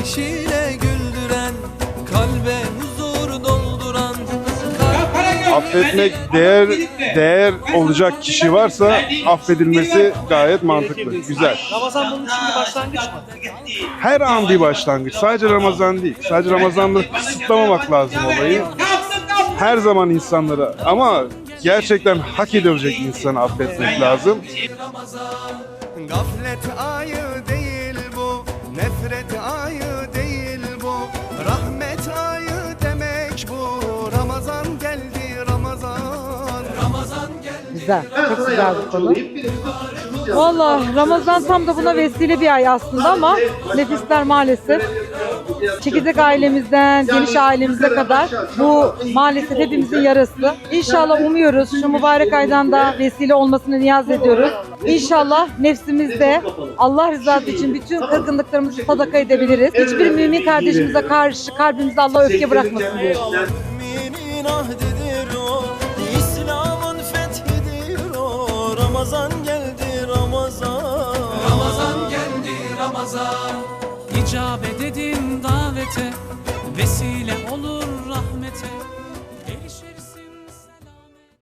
gülüşüyle güldüren Kalbe huzur dolduran Affetmek değer değer olacak kişi varsa affedilmesi gayet mantıklı, güzel. Ramazan bunun için bir başlangıç mı? Her an bir başlangıç. Sadece Ramazan değil. Sadece Ramazan'da kısıtlamamak lazım olayı. Her zaman insanlara ama gerçekten hak edilecek insanı affetmek lazım. Gaflet ayı değil bu, nefret ayı Güzel. Çok güzel bir konu. Valla Ramazan tam da buna vesile bir ay aslında ama nefisler maalesef. Çekirdek ailemizden geniş ailemize kadar bu maalesef hepimizin yarası. İnşallah umuyoruz şu mübarek aydan da vesile olmasını niyaz ediyoruz. İnşallah nefsimizde Allah rızası için bütün kırgınlıklarımızı sadaka edebiliriz. Hiçbir mümin kardeşimize karşı kalbimizde Allah öfke bırakmasın diyoruz. Müminin Ramazan geldi Ramazan. Ramazan geldi Ramazan. İcabet edin davete Vesile